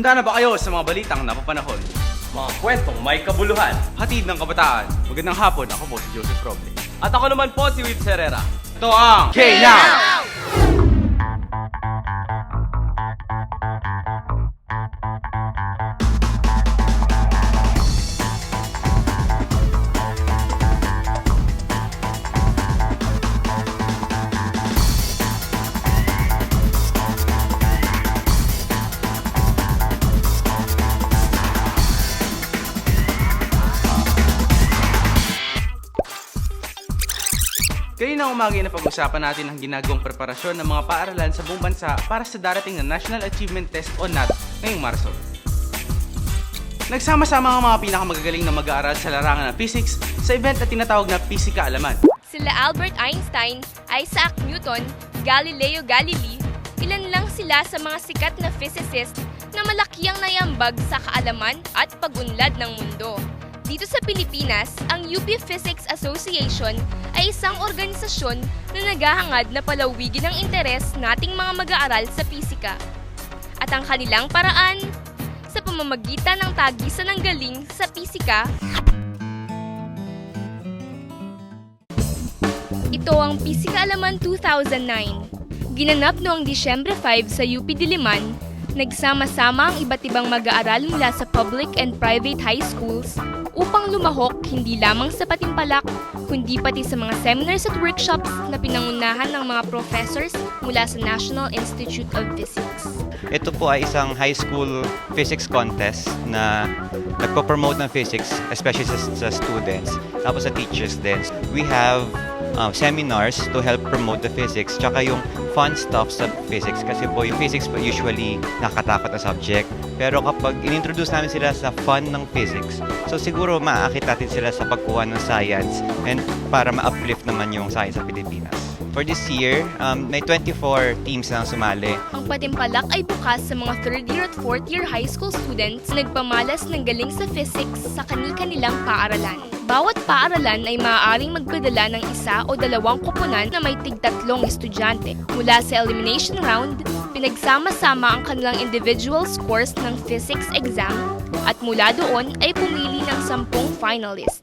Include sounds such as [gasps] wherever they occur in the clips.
Handa na ba kayo sa mga balitang napapanahon? Mga kwentong may kabuluhan. Hatid ng kabataan. Magandang hapon, ako po si Joseph Roble. At ako naman po si Wibs Herrera. Ito ang K-Now! Kanina umaga na pag-usapan natin ang ginagawang preparasyon ng mga paaralan sa buong bansa para sa darating na National Achievement Test o NAT ngayong Marso. Nagsama-sama ang mga pinakamagagaling na mag-aaral sa larangan ng physics sa event na tinatawag na Pisika Alaman. Sila Albert Einstein, Isaac Newton, Galileo Galilei, ilan lang sila sa mga sikat na physicist na malaki ang nayambag sa kaalaman at pagunlad ng mundo. Dito sa Pilipinas, ang UP Physics Association ay isang organisasyon na naghahangad na palawigin ang interes nating mga mag-aaral sa pisika. At ang kanilang paraan, sa pamamagitan ng tagisan ng galing sa pisika, Ito ang Pisika Alaman 2009. Ginanap noong Disyembre 5 sa UP Diliman, nagsama-sama ang iba't ibang mag-aaral mula sa public and private high schools upang lumahok hindi lamang sa Patimpalak, kundi pati sa mga seminars at workshops na pinangunahan ng mga professors mula sa National Institute of Physics. Ito po ay isang high school physics contest na nagpo-promote ng physics, especially sa, sa students, tapos sa teachers din. We have um, seminars to help promote the physics, tsaka yung fun stuff sa physics. Kasi po yung physics po usually nakakatakot na subject. Pero kapag inintroduce namin sila sa fun ng physics, so siguro maaakit natin sila sa pagkuha ng science and para ma-uplift naman yung science sa Pilipinas. For this year, um, may 24 teams na sumali. Ang Patimpalak ay bukas sa mga third year at fourth year high school students na nagpamalas ng galing sa physics sa kani-kanilang paaralan. Bawat paaralan ay maaaring magpadala ng isa o dalawang kupunan na may tigtatlong estudyante. Mula sa elimination round, pinagsama-sama ang kanilang individual scores ng physics exam at mula doon ay pumili ng sampung finalists.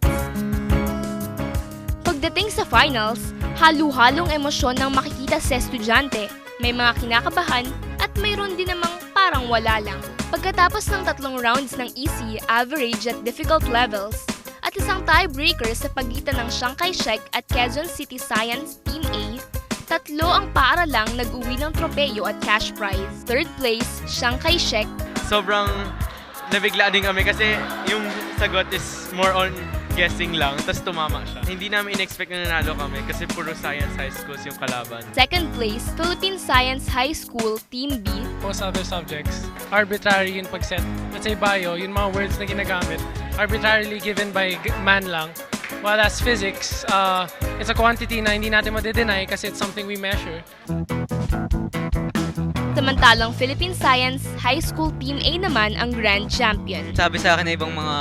Pagdating sa finals, halu-halong emosyon ng makikita sa estudyante. May mga kinakabahan at mayroon din namang parang wala lang. Pagkatapos ng tatlong rounds ng easy, average at difficult levels, at isang tiebreaker sa pagitan ng Chiang Kai-shek at Quezon City Science Team A, tatlo ang paaralang nag-uwi ng tropeyo at cash prize. Third place, Chiang Kai-shek, sobrang nabigla din kami kasi yung sagot is more on guessing lang, tapos tumama siya. Hindi namin in-expect na nanalo kami kasi puro science high schools yung kalaban. second place, Philippine Science High School Team B, most other subjects, arbitrary yung pag-set. Let's say bio, yung mga words na ginagamit, arbitrarily given by man lang. While as physics, uh, it's a quantity na hindi natin madedeny kasi it's something we measure. Samantalang Philippine Science High School Team A naman ang grand champion. sabi sa akin na ibang mga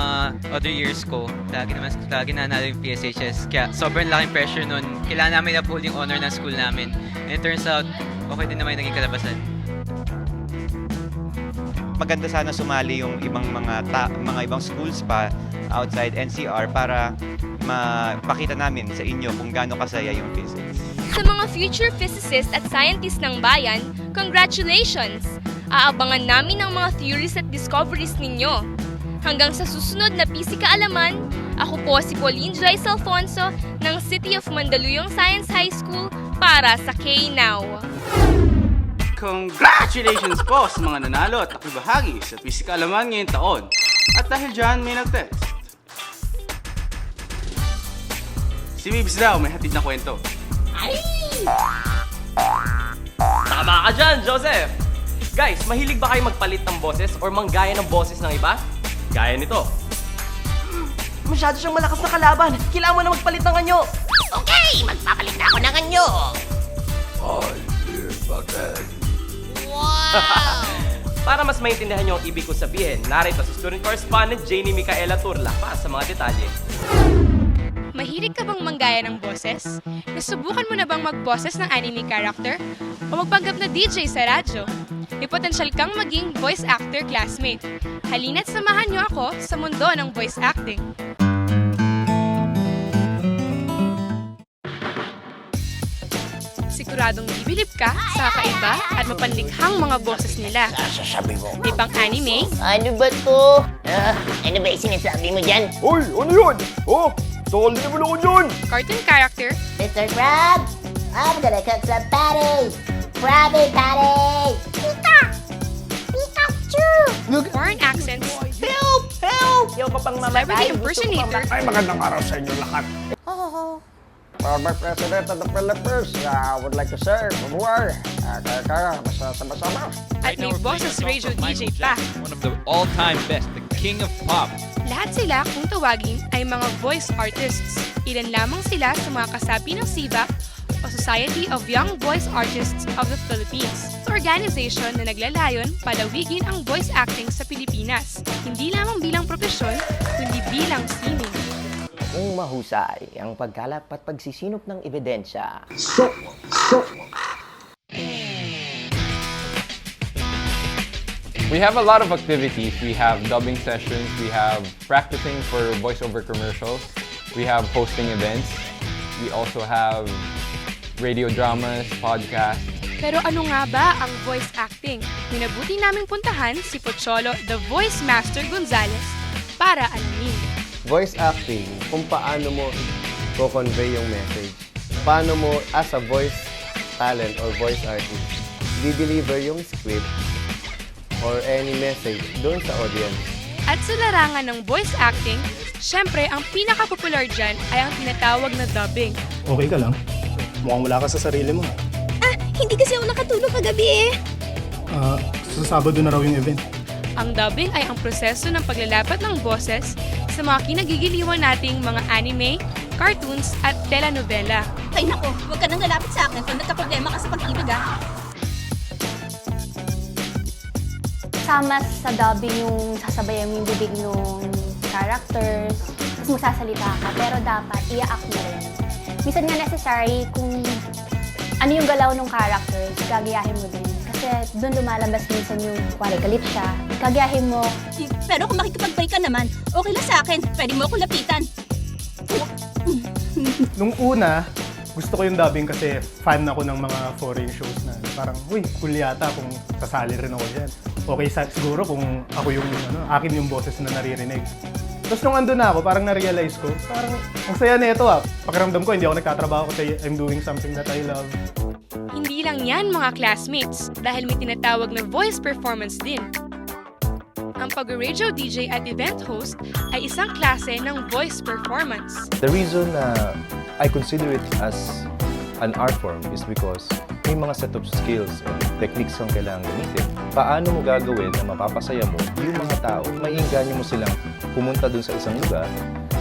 other years ko, lagi naman lagi nanalo yung PSHS. Kaya sobrang laking pressure nun. Kailangan namin na-pull yung honor ng school namin. And it turns out, okay din naman yung naging kalabasan. Maganda sana sumali yung ibang mga ta- mga ibang schools pa outside NCR para mapakita namin sa inyo kung gaano kasaya yung physics. Sa mga future physicists at scientists ng bayan, congratulations! Aabangan namin ang mga theories at discoveries ninyo. Hanggang sa susunod na Pisika Alaman, ako po si Pauline Joyce Alfonso ng City of Mandaluyong Science High School para sa K-Now. Congratulations po sa mga nanalo at nakibahagi sa Pisika Alaman ngayong taon. At dahil dyan, may nag-text. Si Bibs daw may hatid na kwento. Tama ka dyan, Joseph! Guys, mahilig ba kayo magpalit ng boses or manggaya ng boses ng iba? Gaya nito. Masyado siyang malakas na kalaban. Kailangan mo na magpalit ng anyo. Okay, magpapalit na ako ng anyo. Para mas maintindihan niyo ang ibig ko sabihin, narito si student correspondent Janie Micaela Turla para sa mga detalye. Mahilig ka bang manggaya ng boses? Nasubukan mo na bang mag-boses ng anime character? O magpanggap na DJ sa radyo? may potensyal kang maging voice actor classmate. Halina't samahan niyo ako sa mundo ng voice acting. Siguradong bibilip ka sa kakaiba at mapanlikhang mga boses nila. Sasabi mo. Pang anime, Ano ba to? Ah, ano ba yung sinasabi mo dyan? Hoy, ano yun? Oh, solid naman ako dyan! cartoon character, Mr. Crab, I'm gonna cook some patty. Krabby patty. Pika! Pikachu! foreign accents, Help! Help! Yung pa pang celebrity impersonator, Ay, magandang araw sa inyo lahat. Former President of the Philippines, I would like to say, mabuhay. Uh, kaya kaya, basta sama-sama. at may boses radio DJ pa. one of the all-time best, the king of pop. Lahat sila kung tawagin ay mga voice artists. Ilan lamang sila sa mga kasapi ng SIVAP o Society of Young Voice Artists of the Philippines. Organization na naglalayon palawigin ang voice acting sa Pilipinas. Hindi lamang bilang propesyon, kundi bilang sining. Kung mahusay ang pagkalap at pagsisinop ng ebidensya, We have a lot of activities. We have dubbing sessions, we have practicing for voiceover commercials, we have hosting events, we also have radio dramas, podcasts. Pero ano nga ba ang voice acting? Minabuti naming puntahan si Pocholo, the Voice Master Gonzales, para alamin. Voice acting, kung paano mo ko-convey yung message. Paano mo, as a voice talent or voice artist, di-deliver yung script or any message doon sa audience. At sa larangan ng voice acting, syempre ang pinaka-popular dyan ay ang tinatawag na dubbing. Okay ka lang? Mukhang wala ka sa sarili mo. Hindi kasi ako nakatulog kagabi eh. Ah, sa Sabado na raw yung event. Ang dubbing ay ang proseso ng paglalapat ng boses sa mga kinagigiliwan nating mga anime, cartoons at telenovela. Ay nako, huwag ka nang lalapit sa akin kung nagka-problema ka sa pag-ibig ah. Sama sa dubbing yung sasabayan mo yung bibig ng characters, tapos magsasalita ka, pero dapat i-act mo rin. Minsan nga necessary kung ano yung galaw ng characters, gagayahin mo din. Kasi doon lumalabas minsan yung, kuwari galit siya, gagayahin mo, Pero kung makikipag-break ka naman, okay lang sa akin. Pwede mo akong lapitan. Nung una, gusto ko yung dubbing kasi fan ako ng mga foreign shows na parang, uy, cool yata kung sasali rin ako dyan. Okay sa, siguro kung ako yung, ano, akin yung boses na naririnig. Tapos nung andun na ako, parang na-realize ko, parang ang saya na ito ah. Pakiramdam ko, hindi ako nagtatrabaho kasi I'm doing something that I love. Lang yan mga classmates dahil may tinatawag na voice performance din. Ang pag-radio DJ at event host ay isang klase ng voice performance. The reason na I consider it as an art form is because may mga set of skills and techniques kang kailangan gamitin. Paano mo gagawin na mapapasaya mo yung mga tao? Maiinganyo mo silang pumunta dun sa isang lugar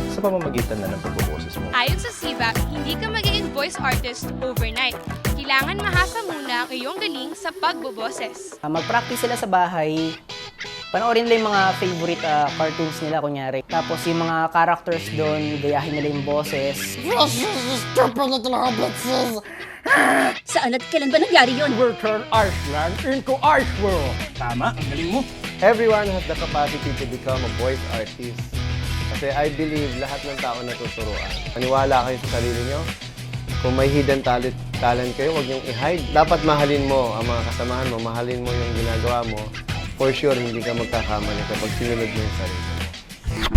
sa pamamagitan na ng pagboboses mo. Ayon sa SIVAP, hindi ka magiging voice artist overnight. Kailangan mahasa muna ang iyong galing sa pagboboses. Ah, mag-practice sila sa bahay, panoorin nila yung mga favorite ah, cartoons nila, kunyari. Tapos yung mga characters doon, gayahin nila yung boses. [gasps] Saan at kailan ba nangyari yun? will turn Iceland into Ice World. Tama, ang galing mo. Everyone has the capacity to become a voice artist. Kasi I believe lahat ng tao natuturuan. Maniwala kayo sa sarili nyo. Kung may hidden talent, talent kayo, huwag niyong i-hide. Dapat mahalin mo ang mga kasamahan mo, mahalin mo yung ginagawa mo. For sure, hindi ka magkakamali kapag sinunod mo yung sarili mo.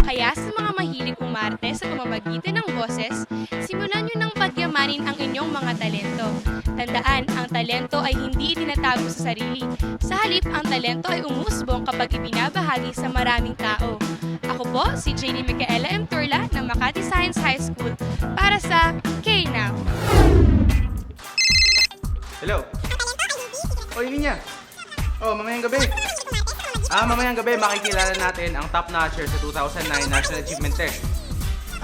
Kaya sa mga mahilig umarte sa pamamagitan ng boses, simulan nyo ng pagyamanin ang inyong mga talento. Tandaan, ang talento ay hindi itinatago sa sarili. Sa halip, ang talento ay umusbong kapag ibinabahagi sa maraming tao. Ako po, si JD Micaela M. Turla ng Makati Science High School para sa K-Now. Hello? O, yun niya. Oh, mamayang gabi. Ah, mamayang gabi makikilala natin ang top notcher sa 2009 National Achievement Test.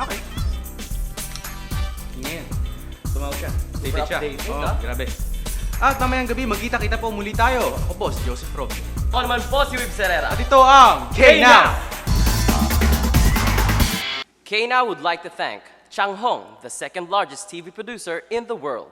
Okay. Ngayon, tumawag siya. David siya. David, Oo, ah. grabe. At mamayang gabi, magkita-kita po muli tayo. Ako po, si Joseph Rob. Ako naman po si Wib Serrera. At ito ang K-Now! Kna would like to thank Chang Hong, the second largest TV producer in the world.